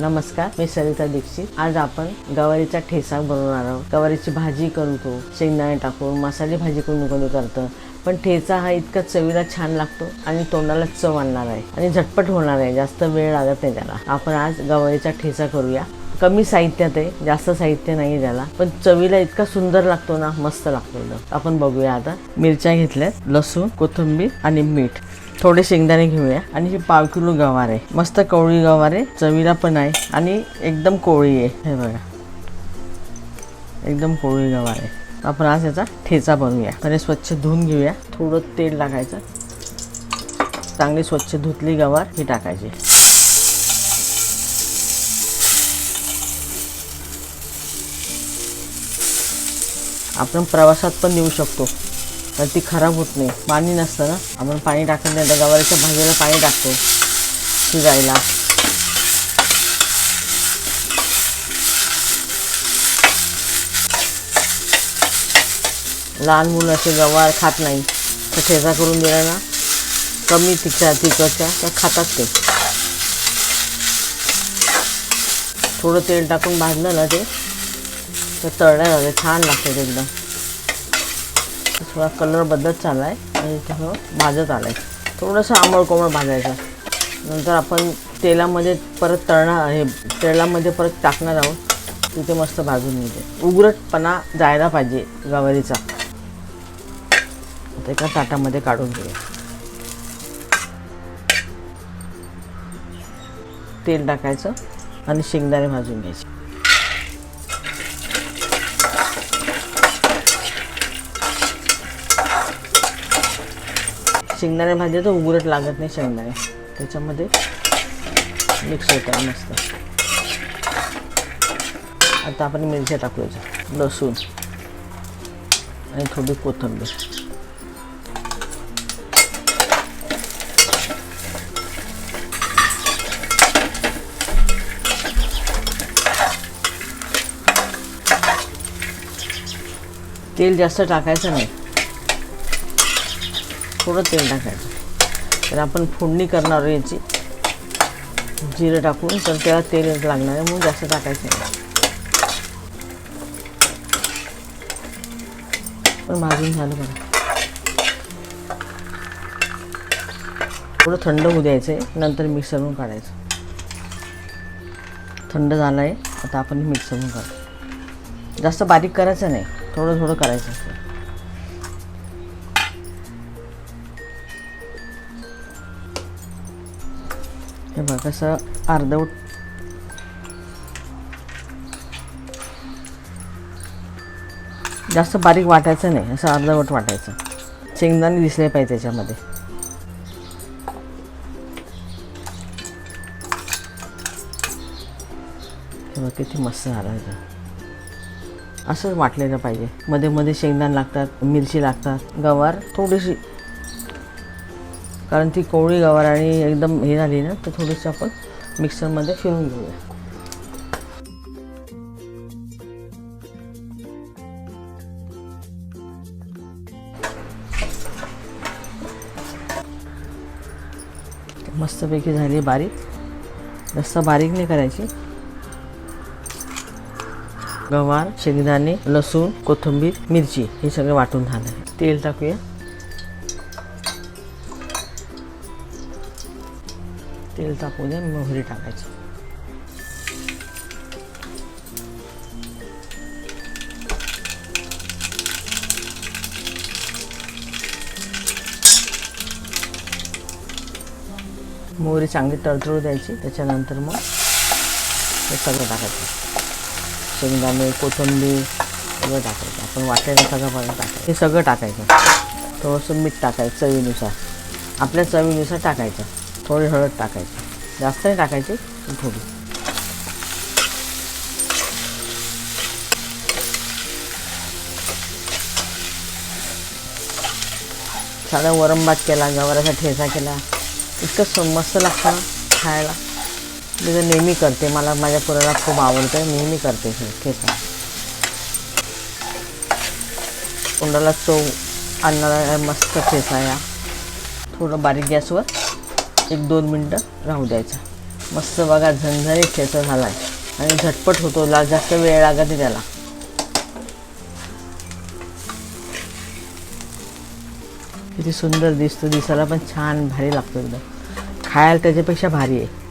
नमस्कार मी सरिता दीक्षित. आज आपण गवारीचा ठेसा बनवणार आहोत. गवारीची भाजी करतो शेंगदाणे टाकून मसाले भाजी करून कोणी करतं. पण ठेचा हा इतका चवीला छान लागतो आणि तोंडाला चव आणणार आहे आणि झटपट होणार आहे जास्त वेळ लागत नाही त्याला. आपण आज गवारीचा ठेचा करूया. कमी साहित्यात आहे जास्त साहित्य नाही आहे त्याला पण चवीला इतका सुंदर लागतो ना मस्त लागतो आपण बघूया आता मिरच्या घेतल्यात लसूण कोथिंबीर आणि मीठ. थोडे शेंगदाणे घेऊया. आणि हे पाव किलो गवार आहे. मस्त कवळी गवार आहे. चवीला पण आहे. आणि एकदम कोवळी आहे. हे बघा. एकदम कोवळी गवार आहे. आपण आज याचा ठेचा बनवूया. पहिले स्वच्छ धुवून घेऊया. थोडं तेल टाकायचं. चांगली स्वच्छ धुतली गवार ही टाकायची. आपण प्रवासात पण देऊ शकतो. तर ती खराब होत नाही. पाणी नसतं ना? आपण पाणी टाकत नाही गवारीच्या भाजीला पाणी टाकतो. शिजायला. लहान मुलं असे गवार खात नाही. तर ठेचा करून दिला ना कमी तिच्या तिकडच्या तर खातात ते. थोडं तेल टाकून भाजलं ना ते तर तळल्या जाते. छान लागते एकदम. थोडा कलर बदलत चालला आहे आणि थोडं भाजत आलं आहे थोडंसं आंबळ कोमळ भाजायचं. नंतर आपण तेलामध्ये परत तळणार हे तेलामध्ये परत टाकणार आहोत. तिथे मस्त भाजून घेते उघडटपणा जायला पाहिजे गवारीचा. आता एका ताटामध्ये काढून घेऊया. तेल टाकायचं आणि शेंगदाणे भाजून घ्यायचे. शेंगदाणे भाजी तर उघडत लागत नाही शेंगदाणे. त्याच्यामध्ये मिक्स होतं मस्त. आता आपण मिरच्या टाकूया लसूण आणि थोडी कोथिंबीर. तेल जास्त टाकायचं नाही. थोडं तेल टाकायचं. तर आपण फोडणी करणार याची. जिरं टाकून तर त्याला तेल लागणार आहे म्हणून जास्त टाकायचं नाही. पण भाजून झालं बघा. थोडं थंड होऊ द्यायचं आहे नंतर मिक्सरवरून काढायचं. थंड झालं आहे आता आपण मिक्सरवरून काढू. जास्त बारीक करायचं नाही थोडं थोडं करायचं असतं हे बघ कसं अर्धवट जास्त बारीक वाटायचं नाही असं अर्धवट वाटायचं. शेंगदाणे दिसले पाहिजे त्याच्यामध्ये. हे बघ किती मस्त झालं होतं असंच वाटलेलं पाहिजे. मध्ये मध्ये शेंगदाणे लागतात मिरची लागतात. गवार थोडीशी कारण ती कोवळी गवार आणि एकदम हे झाली ना तर थोडीशी आपण मिक्सरमध्ये फिरून घेऊया. मस्तपैकी झाली बारीक. जास्त बारीक नाही करायची. गवार शेंगदाणे लसूण कोथिंबीर मिरची हे सगळं वाटून झालं. तेल टाकूया. तेल टाकू द्या मोहरी टाकायची. मोहरी चांगली तळतळू द्यायची त्याच्यानंतर मग हे सगळं टाकायचं. शेंगदाणे कोथिंबीर सगळं टाकायचं. आपण वाटायला सगळं पण टाकायचं. हे सगळं टाकायचं. थोडंसं मीठ टाकायचं चवीनुसार. आपल्या चवीनुसार टाकायचं. थोडी हळद टाकायची. जास्त नाही टाकायची पण थोडी. साधा वरम भात केला गवाराचा ठेचा केला. इतकं मस्त लागतं खायला. मी तर नेहमी करते मला माझ्या पुराला खूप आवडतं नेहमी करते हे ठेचा. तोंडाला चव आणणारा मस्त ठेचा या. थोडं बारीक गॅसवर एक दोन मिनटं राहू द्यायचं. मस्त बघा झणझणीत ठेचा झाला आहे आणि झटपट होतो ला जास्त वेळ लागत नाही त्याला. किती सुंदर दिसतो दिसायला पण छान भारी लागतो एकदम. खायला त्याच्यापेक्षा भारी आहे.